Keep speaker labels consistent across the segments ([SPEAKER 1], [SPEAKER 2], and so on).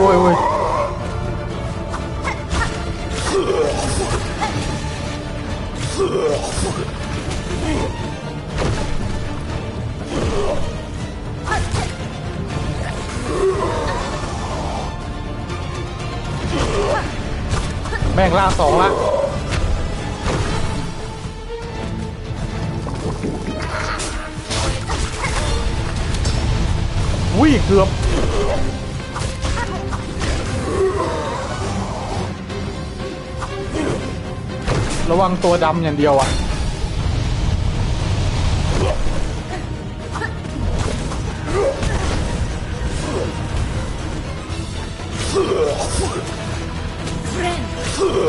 [SPEAKER 1] Wait, wait. แม่งล่าสองละอุ้ยเกือบ ระวังตัวดำอย่างเดียวอะ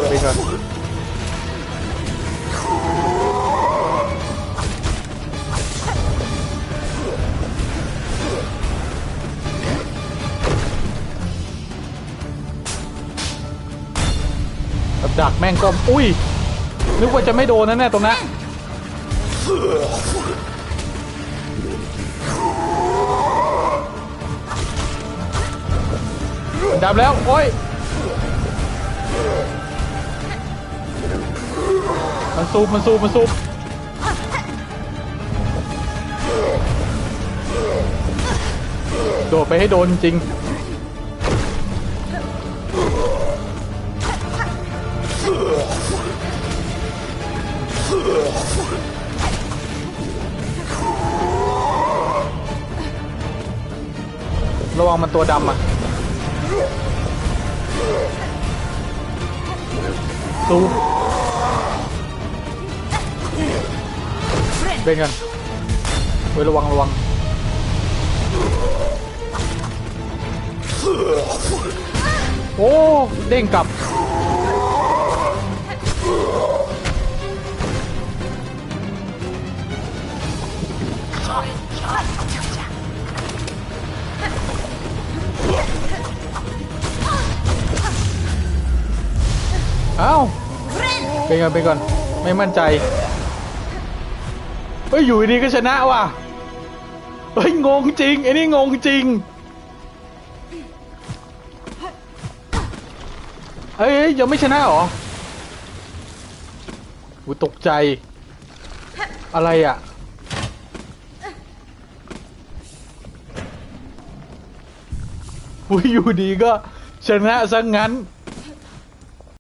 [SPEAKER 1] ไปก่อนดักแม่งก็ อุ้ย นึกว่าจะไม่โดนนะเนี่ยตรงนั้นดับแล้ว โอ้ย มันซูบมันซูบมันซูบโดดไปให้โดนจริง ระวังมันตัวดำอะซูบเล่นกันเว้ยระวังระวังโอ้ เด้งกลับเอ้าเป็นก่อนเป็นก่อน ไม่มั่นใจเฮ้ยอยู่ดีก็ชนะว่ะเฮ้ยงงจริงไอ้นี่งงจริงเฮ้ยยังไม่ชนะหรออูตกใจ อะไรอะอุ้ยอยู่ดีก็ชนะซะงั้น